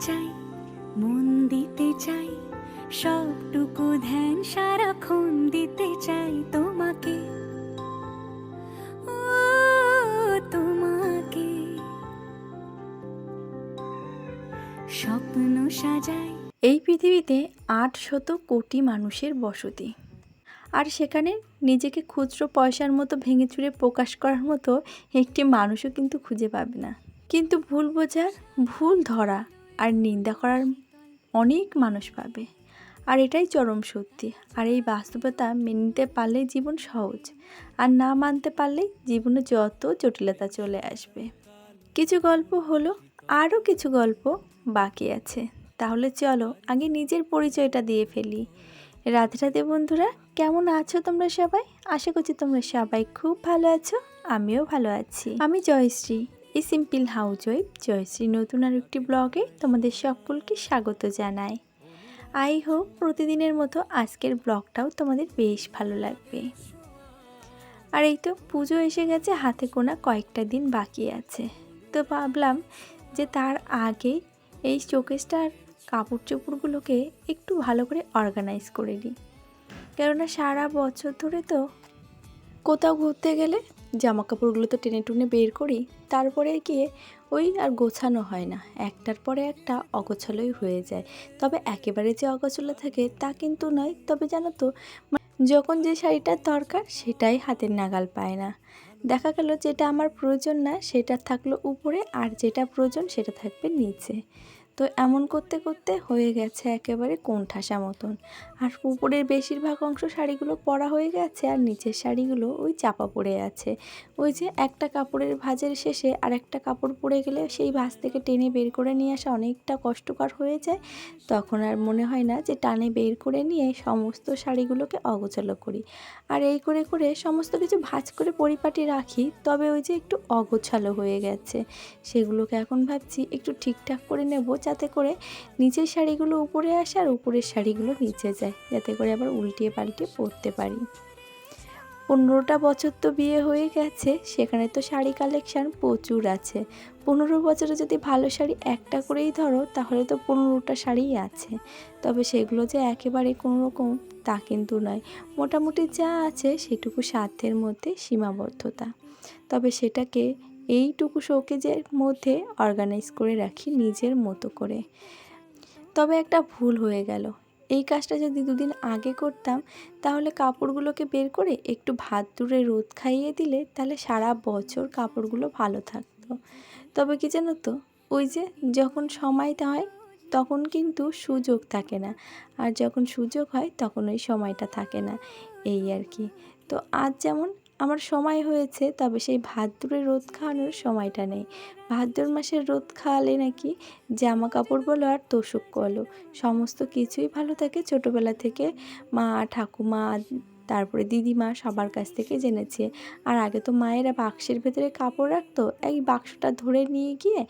চাই, মন দিতে চাই, সবটুকু ধ্যান সারাক্ষণ দিতে চাই তোমাকে। তোমাকে। স্বপ্ন সাজাই। এই পৃথিবীতে আট শত কোটি মানুষের বসতি। আর সেখানে নিজেকে খুচরো পয়সার মতো ভেঙে চুরে প্রকাশ করার মতো একটি মানুষও কিন্তু খুঁজে পাবে না। কিন্তু ভুল বোঝার ভুল ধরা আর নিন্দা করার অনেক মানুষ পাবে। আর এটাই চরম সত্যি। আর এই বাস্তবতা মেনে নিতে পারলেই জীবন সহজ। আর না মানতে পারলেই জীবনে যত জটিলতা চলে আসবে। কিছু গল্প হলো, আরও কিছু গল্প বাকি আছে। তাহলে চলো আগে নিজের পরিচয়টা দিয়ে ফেলি। রাধে রাধে বন্ধুরা, কেমন আছো তোমরা সবাই? আশা করছি তোমরা সবাই খুব ভালো আছো, আমিও ভালো আছি। আমি জয়শ্রী। এই সিম্পল হাউস ওয়াইফ জয়শ্রী নতুন আর একটি ব্লগে তোমাদের সকলকে স্বাগত জানাই। আই হোপ প্রতিদিনের মতো আজকের ব্লগটাও তোমাদের বেশ ভালো লাগবে। আর এই তো পুজো এসে গেছে, হাতে গোনা কয়েকটা দিন বাকি আছে। তো ভাবলাম যে তার আগে এই শোকেসটার কাপড় চোপড়গুলোকে একটু ভালো করে অর্গানাইজ করে দিই কেননা সারা বছর ধরে তো কোথাও ঘুরতে গেলে জামা কাপড়গুলো তো টেনে টুনে বের করি, তারপরে গিয়ে ওই আর গোছানো হয় না। একটার পরে একটা অগোছালোই হয়ে যায়। তবে একেবারে যে অগোছালো থাকে তা কিন্তু নয়, তবে জানো তো যখন যে শাড়িটার দরকার সেটাই হাতের নাগাল পায় না। দেখা গেল যেটা আমার প্রয়োজন না, সেটা থাকল উপরে আর যেটা প্রয়োজন সেটা থাকবে নিচে। তো এমন করতে করতে হয়ে গেছে একেবারে কোণঠাসা মতন। আর উপরের বেশিরভাগ অংশ শাড়িগুলো পরা হয়ে গেছে আর নিচের শাড়িগুলো ওই চাপা পড়ে আছে। ওই যে একটা কাপড়ের ভাঁজের শেষে আর একটা কাপড় পরে গেলে সেই ভাঁজ থেকে টেনে বের করে নিয়ে আসা অনেকটা কষ্টকর হয়ে যায়। তখন আর মনে হয় না যে টানে বের করে নিয়ে সমস্ত শাড়িগুলোকে অগোছালো করি। আর এই করে করে সমস্ত কিছু ভাঁজ করে পরিপাটি রাখি, তবে ওই যে একটু অগোছালো হয়ে গেছে। সেগুলোকে এখন ভাবছি একটু ঠিকঠাক করে নেব যাতে করে নিচের শাড়িগুলো উপরে আসে আর উপরের শাড়িগুলো নিচে যায়, যাতে করে আবার উল্টিয়ে পাল্টিয়ে পরতে পারি। পনেরোটা বছর তো বিয়ে হয়ে গেছে, সেখানে তো শাড়ি কালেকশান প্রচুর আছে। পনেরো বছরে যদি ভালো শাড়ি একটা করেই ধরো, তাহলে তো পনেরোটা শাড়িই আছে। তবে সেগুলো যে একেবারে কোনো রকম তা কিন্তু নয়। মোটামুটি যা আছে সেটুকু সাধ্যের মধ্যে সীমাবদ্ধতা। তবে সেটাকে এইটুকু শোকেজের মধ্যে অর্গানাইজ করে রাখি নিজের মতো করে। তবে একটা ভুল হয়ে গেল। এই কাজটা যদি দুদিন আগে করতাম, তাহলে কাপড়গুলোকে বের করে একটু ভাত দূরে রোদ খাইয়ে দিলে তাহলে সারা বছর কাপড়গুলো ভালো থাকতো। তবে কি জানো তো, ওই যে যখন সময়টা হয়, তখন কিন্তু সুযোগ থাকে না। আর যখন সুযোগ হয়, তখন ওই সময়টা থাকে না। এই আর কি। তো আজ যেমন আমার সময় হয়েছে, তবে সেই ভাদ্রের রোদ খাওয়ানোর সময়টা নেই। ভাদ্র মাসের রোদ খাওয়ালে নাকি জামা কাপড় বলো আর তোষক বলো। সমস্ত কিছুই ভালো থাকে। ছোটোবেলা থেকে মা, ঠাকুমা তারপরে দিদিমা সবার কাছ থেকে জেনেছে। আর আগে তো মায়েরা বাক্সের ভেতরে কাপড় রাখতো, এই বাক্সটা ধরে নিয়ে গিয়ে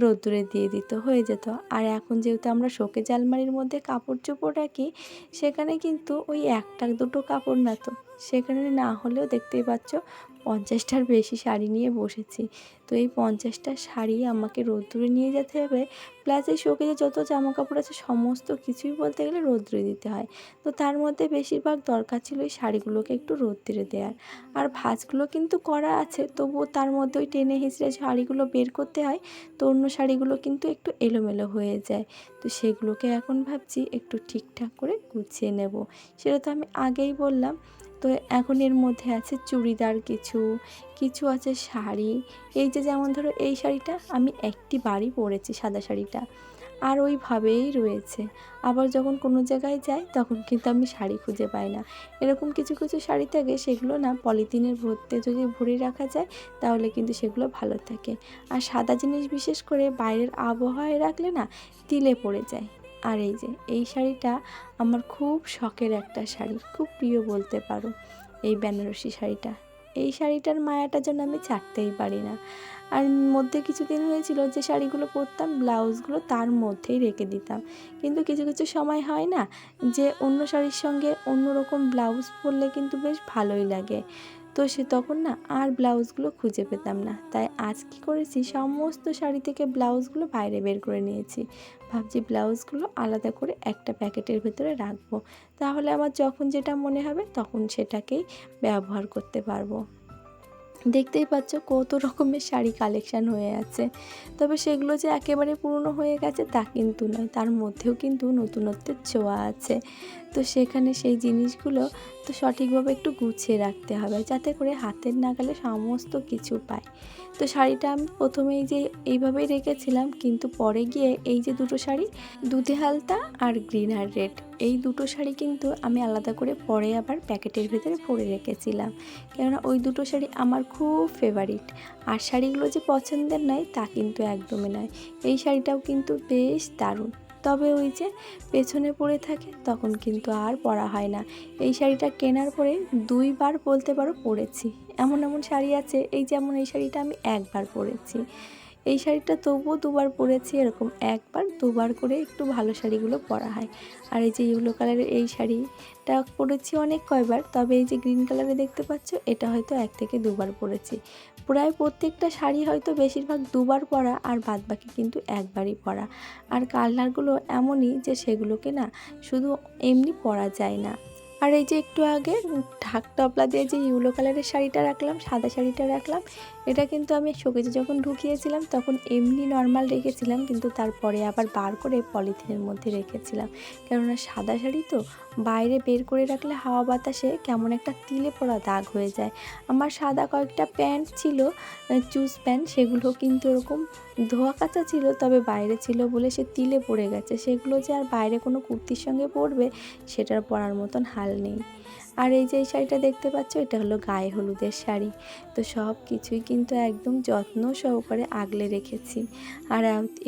রোদ্দুরে দিয়ে দিত, হয়ে যেত। আর এখন যেহেতু আমরা শোকেজ আলমারির মধ্যে কাপড় চোপড় রাখি, সেখানে কিন্তু ওই একটা দুটো কাপড় না তো, সেখানে না হলেও দেখতেই পাচ্ছ পঞ্চাশটার বেশি শাড়ি নিয়ে বসেছি। তো এই পঞ্চাশটা শাড়ি আমাকে রোদ্দুরে নিয়ে যেতে হবে। প্লাস এই শোকেজে যত জামা কাপড় আছে, সমস্ত কিছুই বলতে গেলে রোদ্দুরে দিতে হয়। তো তার মধ্যে বেশিরভাগ দরকার ছিল এই শাড়িগুলোকে একটু রোদ্দুরে দেওয়ার আর ভাঁজগুলো কিন্তু করা আছে, তবুও তার মধ্যে ওই টেনে হিঁচড়ে শাড়িগুলো বের করতে হয়। তো অন্য শাড়িগুলো কিন্তু একটু এলোমেলো হয়ে যায়। তো সেগুলোকে এখন ভাবছি একটু ঠিকঠাক করে গুছিয়ে নেব। সেটা তো আমি আগেই বললাম। তো এখন এর মধ্যে আছে চুড়িদার কিছু কিছু আছে শাড়ি। এই যে যেমন ধরো এই শাড়িটা আমি একটি বাড়ি পরেছি, সাদা শাড়িটা। আর ওইভাবেই রয়েছে। আবার যখন কোনো জায়গায় যাই তখন কিন্তু আমি শাড়ি খুঁজে পাই না। এরকম কিছু কিছু শাড়ি থাকে সেগুলো না পলিথিনের ভরতে যদি ভরে রাখা যায় তাহলে কিন্তু সেগুলো ভালো থাকে। আর সাদা জিনিস বিশেষ করে বাইরের আবহাওয়ায় রাখলে না তিলে পড়ে যায়। আর এই যে, এই শাড়িটা আমার খুব শখের একটা শাড়ি, খুব প্রিয় বলতে পারো, এই বেনারসি শাড়িটা। এই শাড়িটার মায়াটা যেন আমি ছাড়তেই পারি না। আর মধ্যে কিছুদিন হয়েছিল যে শাড়িগুলো পরতাম, ব্লাউজগুলো তার মধ্যেই রেখে দিতাম। কিন্তু কিছু কিছু সময় হয় না যে অন্য শাড়ির সঙ্গে অন্য রকম ব্লাউজ পরলে কিন্তু বেশ ভালোই লাগে। তো সে তখন না আর ব্লাউজগুলো খুঁজে পেতাম না। তাই আজ কি করেছি, সমস্ত শাড়ি থেকে ব্লাউজগুলো বাইরে বের করে নিয়েছি। ভাবছি ব্লাউজগুলো আলাদা করে একটা প্যাকেটের ভেতরে রাখব। তাহলে আমার যখন যেটা মনে হবে তখন সেটাকেই ব্যবহার করতে পারব। দেখতেই পাচ্ছ কত রকমের শাড়ি কালেকশান হয়ে আছে। তবে সেগুলো যে একেবারে পুরনো হয়ে গেছে তা কিন্তু নয়, তার মধ্যেও কিন্তু নতুনত্বের ছোঁয়া আছে। তো সেখানে সেই জিনিসগুলো তো সঠিকভাবে একটু গুছিয়ে রাখতে হবে, যাতে করে হাতের নাগালে সমস্ত কিছু পায়। তো শাড়িটা আমি প্রথমেই যে এইভাবেই রেখেছিলাম, কিন্তু পরে গিয়ে এই যে দুটো শাড়ি, দুধে হালতা আর গ্রিন আর রেড এই দুটো শাড়ি কিন্তু আমি আলাদা করে পরে আবার প্যাকেটের ভেতরে পরে রেখেছিলাম। কেননা ওই দুটো শাড়ি আমার খুব ফেভারিট আর শাড়িগুলো যে পছন্দের নয়, তা কিন্তু একদমই নয়। এই শাড়িটাও কিন্তু বেশ দারুণ। তবে ওই যে পেছনে পড়ে থাকে, তখন কিন্তু আর পরা হয় না। এই শাড়িটা কেনার পরে দুইবার বলতে পারো পরেছি। এমন এমন শাড়ি আছে, এই যেমন এই শাড়িটা আমি একবার পরেছি। এই শাড়িটা তবুও দুবার পরেছি, এরকম একবার দুবার করে একটু ভালো শাড়িগুলো পরা হয়। আর এই যে ইয়েলো কালারের এই শাড়িটা পরেছি অনেক কয়বার, তবে এই যে গ্রিন কালারে দেখতে পাচ্ছ, এটা হয়তো এক থেকে দুবার পরেছি। প্রায় প্রত্যেকটা শাড়ি হয়তো বেশিরভাগ দুবার পরা আর বাদবাকি কিন্তু একবারই পরা। আর কালারগুলো এমনই যে সেগুলোকে না শুধু এমনি পরা যায় না। আর এই যে একটু আগে ঢাক টপলা দিয়ে যে ইউলো কালারের শাড়িটা রাখলাম, সাদা শাড়িটা রাখলাম, এটা কিন্তু আমি শোকেজে যখন ঢুকিয়েছিলাম তখন এমনি নর্মাল রেখেছিলাম, কিন্তু তারপরে আবার বার করে পলিথিনের মধ্যে রেখেছিলাম। কেননা সাদা শাড়ি তো বাইরে বের করে রাখলে হাওয়া বাতাসে কেমন একটা তিলে পড়া দাগ হয়ে যায়। আমার সাদা কয়েকটা প্যান্ট ছিল চুজ প্যান্ট, সেগুলো কিন্তু ওরকম ধোয়া কাচা ছিল, তবে বাইরে ছিল বলে সে তিলে পড়ে গেছে। সেগুলো যে আর বাইরে কোনো কুর্তির সঙ্গে পরবে, সেটার পরার মতন হাল নেই। আর এই যে এই শাড়িটা দেখতে পাচ্ছ, এটা হলো গায়ে হলুদের শাড়ি। তো সব কিছুই কিন্তু একদম যত্ন সহকারে আগলে রেখেছি। আর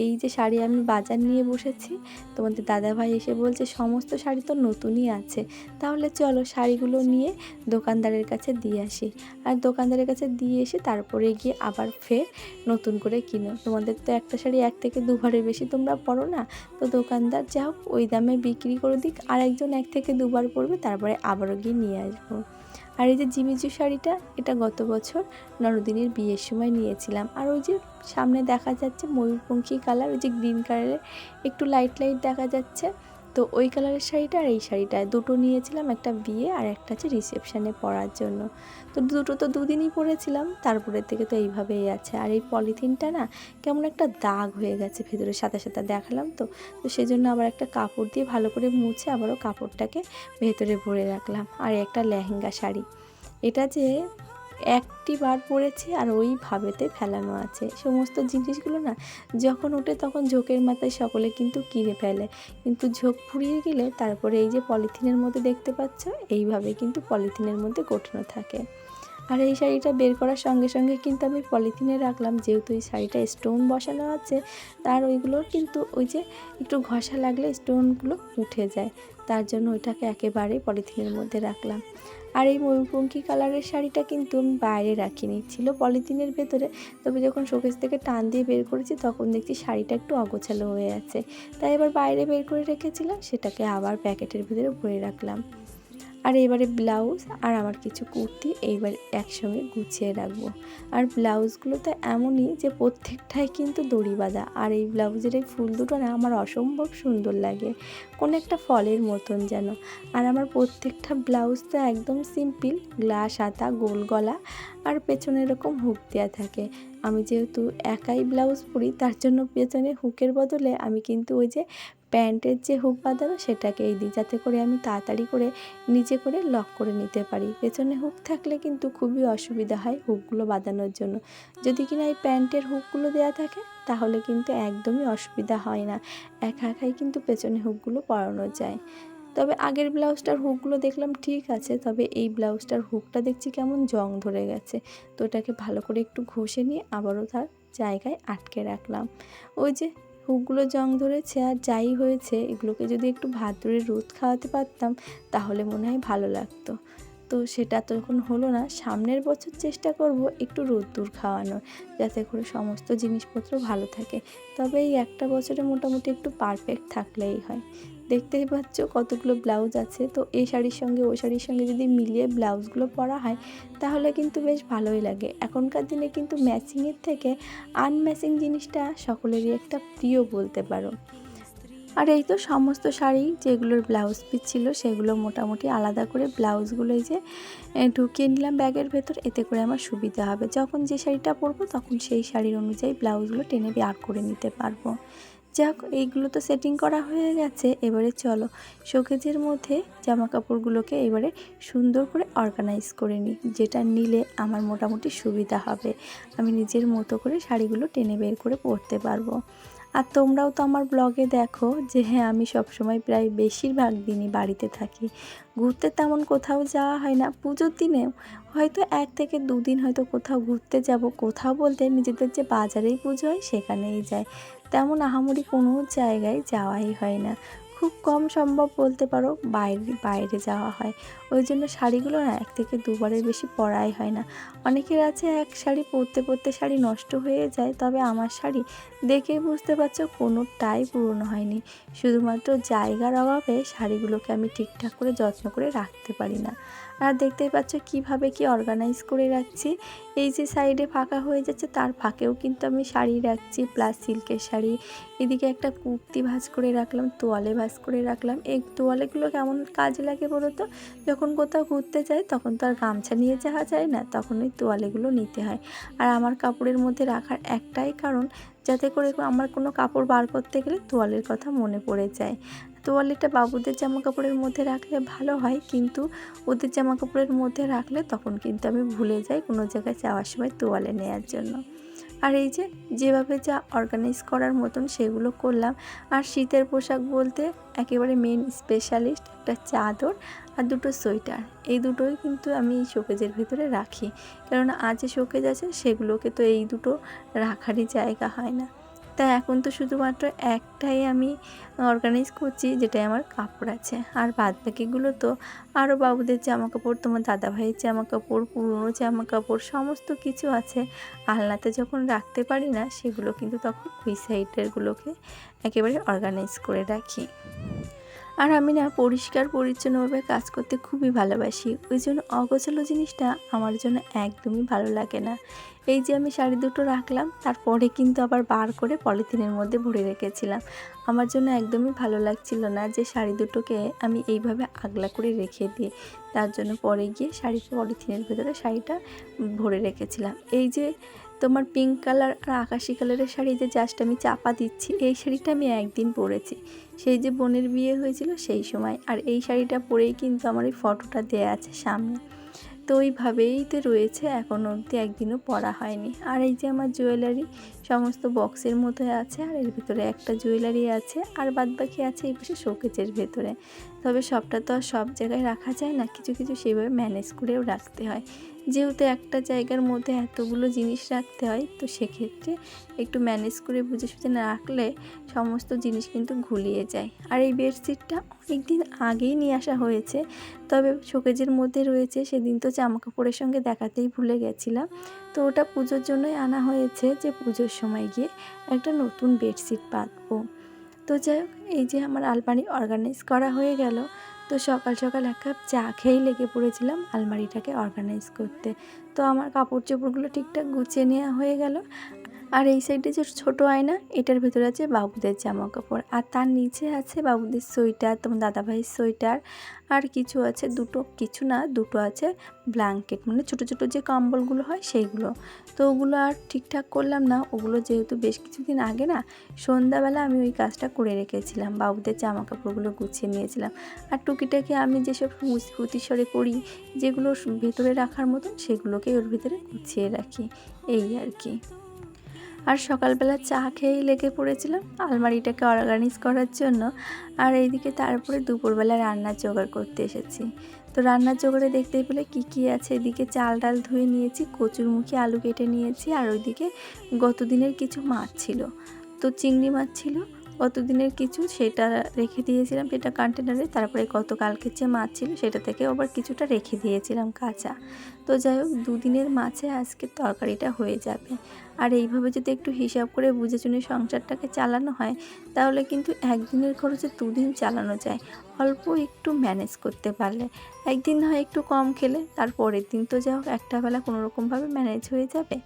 এই যে শাড়ি আমি বাজার নিয়ে বসেছি, তোমাদের দাদাভাই এসে বলছে, সমস্ত শাড়ি তো নতুনই আছে। তাহলে চলো শাড়িগুলো নিয়ে দোকানদারের কাছে দিয়ে আসি। আর দোকানদারের কাছে দিয়ে এসে তারপরে গিয়ে আবার ফের নতুন করে কিনো। তোমাদের তো একটা শাড়ি এক থেকে দুবারের বেশি তোমরা পরো না। তো দোকানদার যা হোক, ওই দামে বিক্রি করে দিক। আর একজন এক থেকে দুবার পরবে, তারপরে আবারও গিয়ে নিয়ে আসব। আর এই যে জিমিজু শাড়িটা, এটা গত বছর নরদিনের বিয়ের সময় নিয়েছিলাম। আর ওই যে সামনে দেখা যাচ্ছে ময়ূরপঙ্খী কালার ওই যে গ্রিন কালারের একটু লাইট লাইট দেখা যাচ্ছে। তো ওই কালারের শাড়িটা আর এই শাড়িটা। দুটো নিয়েছিলাম, একটা বিয়ে আর একটা হচ্ছে রিসেপশানে পরার জন্য। তো দুটো তো দুদিনই পরেছিলাম তারপরের থেকে তো এইভাবেই আছে। আর এই পলিথিনটা না কেমন একটা দাগ হয়ে গেছে, ভেতরে সাথে সাথে দেখালাম তো। তো সেই জন্য আবার একটা কাপড় দিয়ে ভালো করে মুছে আবারও কাপড়টাকে ভেতরে ভরে রাখলাম। আর একটা লেহেঙ্গা শাড়ি। এটা যে একটি বার পড়েছে আর ওই ভাবেতে ফেলানো আছে। সমস্ত জিনিসগুলো না যখন ওঠে তখন ঝোঁকের মাথায় সকলে কিন্তু কিনে ফেলে। কিন্তু ঝোঁক ফুরিয়ে গেলে তারপরে এই যে পলিথিনের মধ্যে দেখতে পাচ্ছ, এইভাবে কিন্তু পলিথিনের মধ্যে গোঠানো থাকে। আর এই শাড়িটা বের করার সঙ্গে সঙ্গে কিন্তু আমি পলিথিনে রাখলাম, যেহেতু এই শাড়িটা স্টোন বসানো আছে, তার ওইগুলোর কিন্তু ওই যে একটু ঘষা লাগলে স্টোনগুলো উঠে যায়। তার জন্য ওইটাকে একেবারেই পলিথিনের মধ্যে রাখলাম। আর এই ময়ূরপঙ্খী কালারের শাড়িটা কিন্তু আমি বাইরে রাখিনি। ছিল পলিথিনের ভেতরে। তবে যখন শোকেস থেকে টান দিয়ে বের করেছি, তখন দেখছি শাড়িটা একটু অগোছালো হয়ে আছে। তাই এবার বাইরে বের করে রেখেছিলাম, সেটাকে আবার প্যাকেটের ভেতরে ভরে রাখলাম। আর এবারে ব্লাউজ আর আমার কিছু কুর্তি এইবার একসঙ্গে গুছিয়ে রাখব। আর ব্লাউজগুলো তো এমনই যে প্রত্যেকটাই কিন্তু দড়ি বাঁধা। আর এই ব্লাউজের এই ফুল দুটো না আমার অসম্ভব সুন্দর লাগে। কোন একটা ফলের মতন যেন। আর আমার প্রত্যেকটা ব্লাউজ তো একদম সিম্পল, গ্লাস, হাতা, গোল গলা আর পেছনে এরকম হুক দেওয়া থাকে। আমি যেহেতু একাই ব্লাউজ পরি, তার জন্য পেছনে হুকের বদলে আমি কিন্তু ওই যে প্যান্টের যে হুক বাঁধানো সেটাকেই দিই যাতে করে আমি তাড়াতাড়ি করে নিচে করে লক করে নিতে পারি। পেছনে হুক থাকলে কিন্তু খুবই অসুবিধা হয় হুকগুলো বাঁধানোর জন্য। যদি কিনা এই প্যান্টের হুকগুলো দেওয়া থাকে তাহলে কিন্তু একদমই অসুবিধা হয় না। একা একাই কিন্তু পেছনে হুকগুলো পরানো যায়। তবে আগের ব্লাউজটার হুকগুলো দেখলাম ঠিক আছে, তবে এই ব্লাউজটার হুকটা দেখছি কেমন জং ধরে গেছে। তো ওটাকে ভালো করে একটু ঘষে নিয়ে আবারও তার জায়গায় আটকে রাখলাম। ওই যে হুকগুলো জং ধরেছে আর যাই হয়েছে, এগুলোকে যদি একটু ভাত ধরে রোদ খাওয়াতে পারতাম, তাহলে মনে হয় ভালো লাগতো। তো সেটা তো এখন হলো না, সামনের বছর চেষ্টা করব একটু রোদ্দুর খাওয়ানোর, যাতে করে সমস্ত জিনিসপত্র ভালো থাকে। তবে এই একটা বছরে মোটামুটি একটু পারফেক্ট থাকলেই হয়। দেখতেই পাচ্ছ কতগুলো ব্লাউজ আছে। তো এই শাড়ির সঙ্গে, ওই শাড়ির সঙ্গে যদি মিলিয়ে ব্লাউজগুলো পরা হয়, তাহলে কিন্তু বেশ ভালোই লাগে। এখনকার দিনে কিন্তু ম্যাচিংয়ের থেকে আনম্যাচিং জিনিসটা সকলেরই একটা প্রিয় বলতে পারো। আর এই তো সমস্ত শাড়ি যেগুলোর ব্লাউজ পিস ছিল, সেগুলো মোটামুটি আলাদা করে ব্লাউজগুলো এই যে ঢুকিয়ে নিলাম ব্যাগের ভেতর। এতে করে আমার সুবিধা হবে। যখন যে শাড়িটা পরবো, তখন সেই শাড়ির অনুযায়ী ব্লাউজগুলো টেনে বের করে নিতে পারব। যাক, এইগুলো তো সেটিং করা হয়ে গেছে। এবারে চলো শোকেজের মধ্যে জামা কাপড়গুলোকে এবারে সুন্দর করে অর্গানাইজ করে নিই, যেটা নিলে আমার মোটামুটি সুবিধা হবে। আমি নিজের মতো করে শাড়িগুলো টেনে বের করে পরতে পারব। আর তোমরাও তো আমার ব্লগে দেখো যে হ্যাঁ আমি সবসময় প্রায় বেশিরভাগ দিনই বাড়িতে থাকি। ঘুরতে তেমন কোথাও যাওয়া হয় না। পুজোর দিনেও হয়তো এক থেকে দুদিন হয়তো কোথাও ঘুরতে যাব, কোথাও বলতে নিজেদের যে বাজারেই পুজো হয় সেখানেই যায় তেমন আহামরি কোনো জায়গায় যাওয়াই হয় না। খুব কম সম্ভব বলতে পারো বাইরে বাইরে যাওয়া হয়। ওই জন্য শাড়িগুলো না এক থেকে দুবারের বেশি পরাই হয় না। অনেকের আছে এক শাড়ি পরতে পরতে শাড়ি নষ্ট হয়ে যায়, তবে আমার শাড়ি দেখেই বুঝতে পারছ কোনোটাই পুরনো হয়নি। শুধুমাত্র জায়গার অভাবে শাড়িগুলোকে আমি ঠিকঠাক করে, যত্ন করে রাখতে পারি না। আর দেখতেই পাচ্ছ কীভাবে কি অর্গানাইজ করে রাখছি। এই যে সাইডে ফাঁকা হয়ে যাচ্ছে, তার ফাঁকেও কিন্তু আমি শাড়ি রাখছি প্লাস সিল্কের শাড়ি। এদিকে একটা কুর্তি ভাঁজ করে রাখলাম, তোয়ালে ভাঁজ করে রাখলাম। এই তোয়ালেগুলো কেমন কাজে লাগে বলো তো? যখন কোথাও ঘুরতে যাই, তখন তো আর গামছা নিয়ে যাওয়া যায় না, তখন ওই তোয়ালেগুলো নিতে হয়। আর আমার কাপড়ের মধ্যে রাখার একটাই কারণ, যাতে করে আমার কোনো কাপড় বার করতে গেলে তোয়ালের কথা মনে পড়ে যায়। তোয়ালেটা বাবুদের জামা কাপড়ের মধ্যে রাখলে ভালো হয়, কিন্তু ওদের জামা কাপড়ের মধ্যে রাখলে তখন কিন্তু আমি ভুলে যাই কোনো জায়গায় যাওয়ার সময় তোয়ালে নেওয়ার জন্য। আর এই যে, যেভাবে যা অর্গানাইজ করার মতন সেগুলো করলাম। আর শীতের পোশাক বলতে একেবারে মেন স্পেশালিস্ট একটা চাদর আর দুটো সোয়েটার। এই দুটোই কিন্তু আমি এই শোকেজের ভিতরে রাখি। কেননা আজ যে শোকেজ আছে সেগুলোকে তো এই দুটো রাখারই জায়গা হয় না। তাই এখন তো শুধুমাত্র একটাই আমি অর্গানাইজ করছি, যেটাই আমার কাপড় আছে। আর বাদ বাকিগুলো তো আরও বাবুদের জামা কাপড় তোমার দাদাভাইয়ের জামা কাপড় পুরনো জামা কাপড় সমস্ত কিছু আছে। আলনাতে যখন রাখতে পারি না, সেগুলো কিন্তু তখন ওই সাইডেরগুলোকে একেবারে অর্গানাইজ করে রাখি। আর আমি না পরিষ্কার, পরিচ্ছন্নভাবে কাজ করতে খুবই ভালোবাসি। ওই জন্য অগোছালো জিনিসটা আমার জন্য একদমই ভালো লাগে না। এই যে আমি শাড়ি দুটো রাখলাম, তারপরে কিন্তু আবার বার করে পলিথিনের মধ্যে ভরে রেখেছিলাম। আমার জন্য একদমই ভালো লাগছিল না যে শাড়ি দুটোকে আমি এইভাবে আগলা করে রেখে দিই। তার জন্য পরে গিয়ে শাড়ি পলিথিনের ভেতরে শাড়িটা ভরে রেখেছিলাম। এই যে তোমার পিঙ্ক কালার আর আকাশি কালারের শাড়ি যে জাস্ট আমি চাপা দিচ্ছি, এই শাড়িটা আমি একদিন পরেছি। সেই যে বোনের বিয়ে হয়েছিল সেই সময়, আর এই শাড়িটা পরেই কিন্তু আমার এই ফটোটা দেয়া আছে সামনে। তো ওইভাবেই তো রয়েছে, এখন অবধি একদিনও পরা হয়নি। আর এই যে আমার জুয়েলারি সমস্ত বক্সের মতো আছে, আর এর ভিতরে একটা জুয়েলারি আছে, আর বাদ বাকি আছে এই পাশে শোকেজের ভেতরে। তবে সবটা তো আর সব জায়গায় রাখা যায় না, কিছু কিছু সেভাবে ম্যানেজ করেও রাখতে হয়। যেহেতু একটা জায়গার মধ্যে এতগুলো জিনিস রাখতে হয়, তো সেক্ষেত্রে একটু ম্যানেজ করে বুঝে সুঝে না রাখলে সমস্ত জিনিস কিন্তু ঘুলিয়ে যায়। আর এই বেডশিটটা অনেক দিন আগেই নিয়ে আসা হয়েছে, তবে শোকেজের মধ্যে রয়েছে, সেদিন তো জামা কাপড়ের সঙ্গে দেখাতেই ভুলে গেছিলাম। তো ওটা পুজোর জন্যই আনা হয়েছে, যে পুজোর সময় গিয়ে একটা নতুন বেডশিট পাতবো তো যাই হোক, এই যে আমার আলমারি অর্গানাইজ করা হয়ে গেল তো সকাল সকাল এক কাপ চা খেয়েই লেগে পড়েছিলাম আলমারিটাকে অর্গানাইজ করতে। তো আমার কাপড় চোপড়গুলো ঠিকঠাক গুছিয়ে নেওয়া হয়ে গেল। আর এই সাইডে যে ছোট আয়না, এটার ভেতরে আছে বাবুদের জামা কাপড় আর তার নিচে আছে বাবুদের সোয়েটার, তোমার দাদাভাইয়ের সোয়েটার। আর কিছু আছে, দুটো, কিছু না, দুটো আছে ব্ল্যাঙ্কেট। মানে ছোট ছোট যে কম্বলগুলো হয় সেইগুলো। তো ওগুলো আর ঠিকঠাক করলাম না। ওগুলো যেহেতু বেশ কিছুদিন আগে না, সন্ধ্যাবেলা আমি ওই কাজটা করে রেখেছিলাম। বাবুদের জামা কাপড়গুলো গুছিয়ে নিয়েছিলাম। আর টুকিটাকি আমি যেসব প্রতিস্বরে করি, যেগুলো ভেতরে রাখার মতন সেগুলোকে ওর ভিতরে গুছিয়ে রাখি। এই আর কি। আর সকালবেলা চা খেয়েই লেগে পড়েছিলাম আলমারিটাকে অর্গানাইজ করার জন্য। আর এইদিকে তারপরে দুপুরবেলা রান্না জোগাড় করতে এসেছি। তো রান্নার জোগাড়ে দেখতে পেলে কী কী আছে? এদিকে চাল ডাল ধুয়ে নিয়েছি, কচুর মুখে আলু কেটে নিয়েছি, আর ওইদিকে গতদিনের কিছু মাছ ছিল। তো চিংড়ি মাছ ছিল গতদিনের কিছু সেটা রেখে দিয়েছিলাম, সেটা কন্টেনারে তারপরে গতকালকের যে মাছ ছিল সেটা থেকে আবার কিছুটা রেখে দিয়েছিলাম কাঁচা। তো যাই হোক, দুদিনের মাছে আজকে তরকারিটা হয়ে যাবে। আর এইভাবে যদি একটু হিসাব করে বুঝে শুনে সংসারটাকে চালানো হয়, তাহলে কিন্তু একদিনের খরচে দুদিন চালানো যায়। অল্প একটু ম্যানেজ করতে পারলে। একদিন হয় একটু কম খেলে তারপরের দিন তো যাই হোক, একটা বেলা কোনো রকমভাবে ম্যানেজ হয়ে যাবে।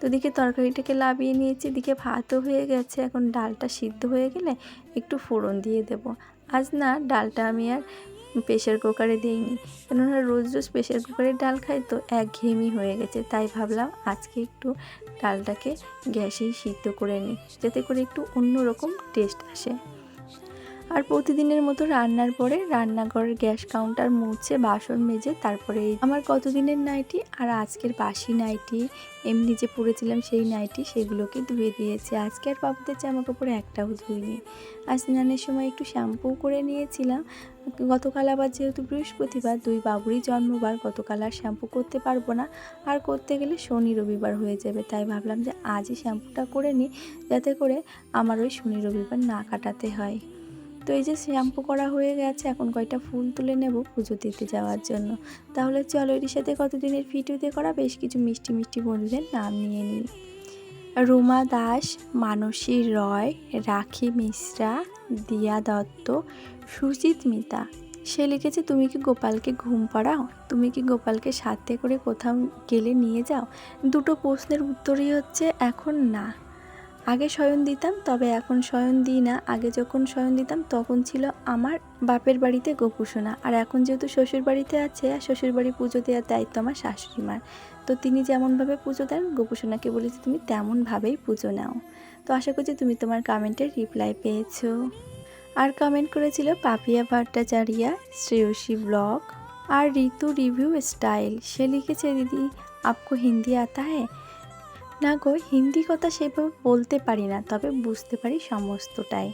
তো দিকে তরকারিটাকে লাভিয়ে নিয়েছি দিকে ভাতও হয়ে গেছে। এখন ডালটা সিদ্ধ হয়ে গেলে একটু ফোড়ন দিয়ে দেব। আজ না ডালটা আমি আর প্রেশার কুকারে দিইনি, কেননা রোজ রোজ প্রেশার কুকারে ডাল খাই তো একঘেয়েমি হয়ে গেছে, তাই ভাবলাম আজকে একটু ডালটাকে গ্যাসেই সিদ্ধ করে নিই, যাতে করে একটু অন্যরকম টেস্ট আসে। আর প্রতিদিনের মতো রান্নার পরে রান্নাঘরের গ্যাস কাউন্টার মুছে, বাসন মেজে তারপরে আমার কতদিনের নাইটি আর আজকের বাসি নাইটি। এমনি যে পরেছিলাম সেই নাইটি সেগুলোকে ধুয়ে দিয়েছি। আজকে আর বাবুদের জামা কাপড় একটাও ধুইনি। আর স্নানের সময় একটু শ্যাম্পু করে নিয়েছিলাম। গতকাল আবার যেহেতু বৃহস্পতিবার, দুই বাবুরই জন্মবার, গতকাল আর শ্যাম্পু করতে পারব না। আর করতে গেলে শনি রবিবার হয়ে যাবে, তাই ভাবলাম যে আজই শ্যাম্পুটা করে নিই, যাতে করে আমার ওই শনি রবিবার না কাটাতে হয়। তো এই যে শ্যাম্পু করা হয়ে গেছে, এখন কয়টা ফুল তুলে নেব পুজো দিতে যাওয়ার জন্য। তাহলে চলো এর সাথে কতদিনের ভিডিওতে করা? বেশ কিছু মিষ্টি মিষ্টি বন্ধুদের নাম নিয়ে নিই। রুমা দাস, মানসী রয়, রাখি মিশ্রা, দিয়া দত্ত, সুজিত মিতা। সে লিখেছে, তুমি কি গোপালকে ঘুম পাড়াও? তুমি কি গোপালকে সাথে করে কোথাও গেলে নিয়ে যাও? দুটো প্রশ্নের উত্তরই হচ্ছে, এখন না। আগে শয়ন দিতাম, তবে এখন শয়ন দিই না। আগে যখন শয়ন দিতাম, তখন ছিল আমার বাপের বাড়িতে গোপুসোনা। আর এখন যেহেতু শ্বশুর বাড়িতে আছে, আর শ্বশুর বাড়ি পুজো দেওয়ার দায়িত্ব আমার শাশুড়ি মার। তো তিনি যেমনভাবে পুজো দেন, গোপুসোনাকে বলেছি, তুমি তেমনভাবেই পুজো নাও। তো আশা করছি তুমি তোমার কমেন্টের রিপ্লাই পেয়েছ। আর কমেন্ট করেছিল পাপিয়া ভট্টাচারিয়া, শ্রেয়সী ব্লগ, আর ঋতু রিভিউ স্টাইল। সে লিখেছে, দিদি, আপকো হিন্দি আতা হ্যাঁ না গো, হিন্দি কথা সেভাবে বলতে পারি না, তবে বুঝতে পারি সমস্তটাই।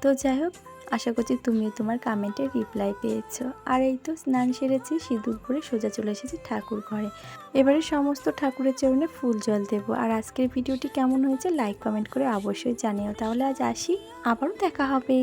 তো যাই হোক, আশা করছি তুমি তোমার কমেন্টের রিপ্লাই পেয়েছ। আর এই তো স্নান সেরেছি, সিঁদুর পরে সোজা চলে এসেছি ঠাকুর ঘরে। এবারে সমস্ত ঠাকুরের চরণে ফুল জল দেবো। আর আজকের ভিডিওটি কেমন হয়েছে লাইক কমেন্ট করে অবশ্যই জানিও। তাহলে আজ আসি, আবারও দেখা হবে।